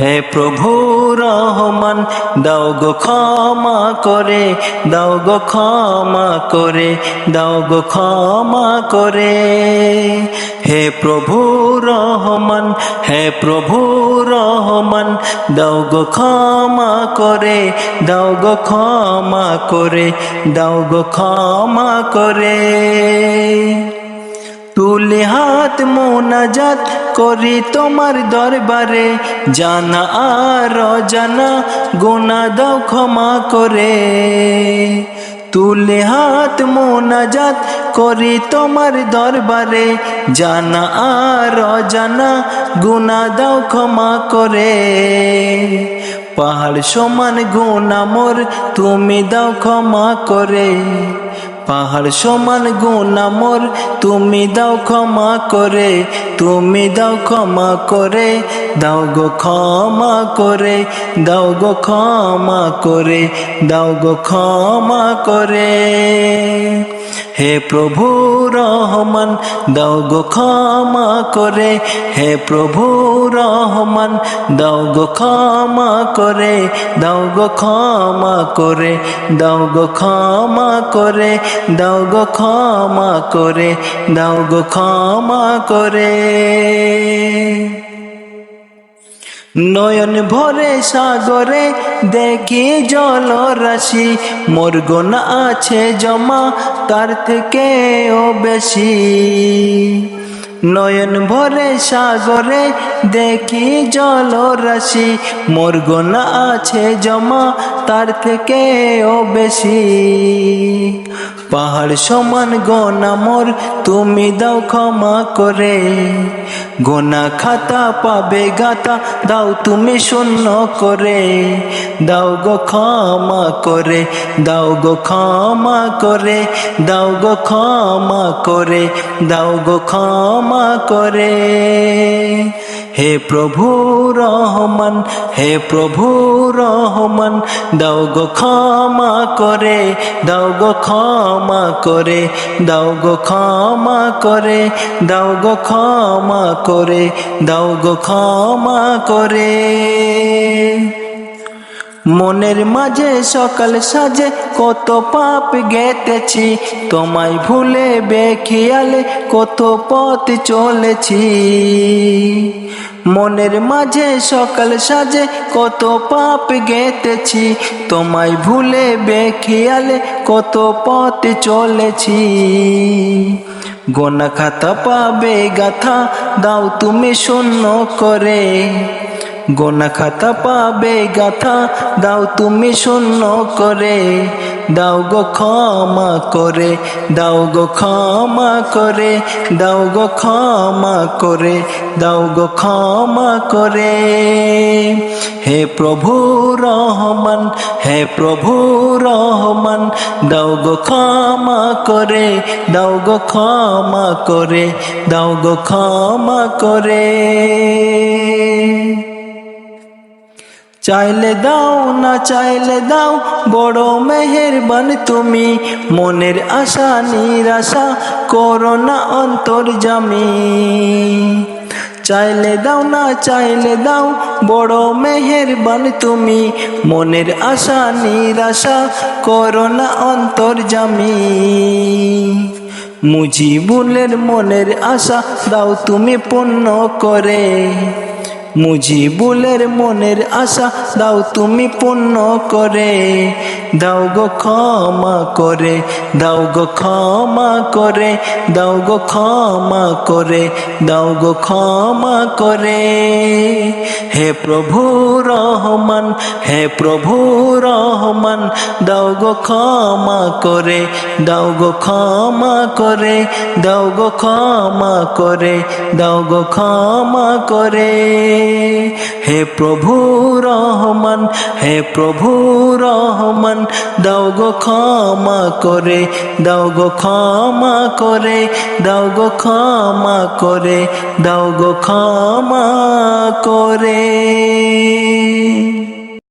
হে প্রভু রহমান, দাও গো ক্ষমা করে, দাও গো ক্ষমা করে, দাও গো ক্ষমা করে। হে প্রভু রহমান, হে প্রভু রহমান, দাও গো ক্ষমা করে, দাও গো ক্ষমা করে, দাও গো ক্ষমা করে। তুলে হাত মোনাজাত করি তোমার দরবারে, জানা আর জানা গোনা দাও ক্ষমা করে। তুলে হাত মোনাজাত করি তোমার দরবারে, জানা আর জানা গুনা দাও ক্ষমা করে। পাহাড় সমান গুণা মোর, তুমি দাও ক্ষমা করে। পাহাড় সমান গুণা মোর তুমি দাও ক্ষমা করে, তুমি দাও ক্ষমা করে, দাও গো ক্ষমা করে, দাও গো ক্ষমা করে, দাও গো ক্ষমা করে। হে প্রভু রহমান, দাও গো ক্ষমা করে। হে প্রভু রহমান, দাও গো ক্ষমা করে। দাও গো ক্ষমা করে। দাও গো ক্ষমা করে। দাও গো ক্ষমা করে। দাও গো ক্ষমা করে। নয়ন ভরে সাগরে দেখি জল রাশি। মোর আছে জমা, তার থেকেও বেশি। নয়ন ভরে সাগরে দেখি জল রাশি। মোর আছে জমা তার থেকেও বেশি। পাহাড় সমান গোনা মোর, তুমি দাও ক্ষমা করে। গোনা খাতা পাবে গাতা, দাও তুমি শূন্য করে। দাও গো ক্ষমা করে, দাও গো ক্ষমা করে, দাও গো ক্ষমা করে, দাও গো ক্ষমা করে। হে প্রভু রহমান, হে প্রভু রহমান, দাও গো ক্ষমা করে, দাও গো ক্ষমা করে, দাও গো ক্ষমা করে, দাও গো ক্ষমা করে, দাও গো ক্ষমা করে। মনের মাঝে সকাল সাজে কত পাপ গেতেছি, তোমায় ভুলে বেখিয়ালে কত পথ চলেছি। মনের মাঝে সকাল সাজে কত পাপ গেতেছি, তোমায় ভুলে বেখিয়ালে কত পথ চলেছি। গোনা খাতা পাবে গাথা, দাও তুমি শূন্য করে। গোনা খাতা পাবে গাথা, দাও তুমি শূন্য করে, দাও গো ক্ষমা করে, দাও গো ক্ষমা করে, দাও গো ক্ষমা করে, দাও গো ক্ষমা করে। হে প্রভু রহমান, হে প্রভু রহমান, দাও গো ক্ষমা করে, দাও গো ক্ষমা করে, দাও গো ক্ষমা করে। চাইলে দাও না চাইলে দাও, বড় মেহেরবান তুমি। মনের আশা, নিরাশা করো না জামি। চাইলে দাও না চাইলে দাও, বড় মেহেরবান তুমি। মনের আশা, নিরাশা করো না অন্তর জামি। মুজিবুলের মনের আশা দাও তুমি পূর্ণ করে। মুজিবুলের মনের আশা দাও তুমি পূর্ণ করে। দাও গো ক্ষমা করে, দাও গো ক্ষমা করে, দাও গো ক্ষমা করে, দাও গো ক্ষমা করে। হে প্রভু রহমান, হে প্রভু রহমান, দাও গো ক্ষমা করে, দাও গো ক্ষমা করে, দাও গো ক্ষমা করে, দাও গো ক্ষমা করে। হে প্রভু রহমান, হে প্রভু রহমান দাও গো ক্ষমা করে, দাও গো ক্ষমা করে, দাও গো ক্ষমা করে, দাও গো ক্ষমা করে।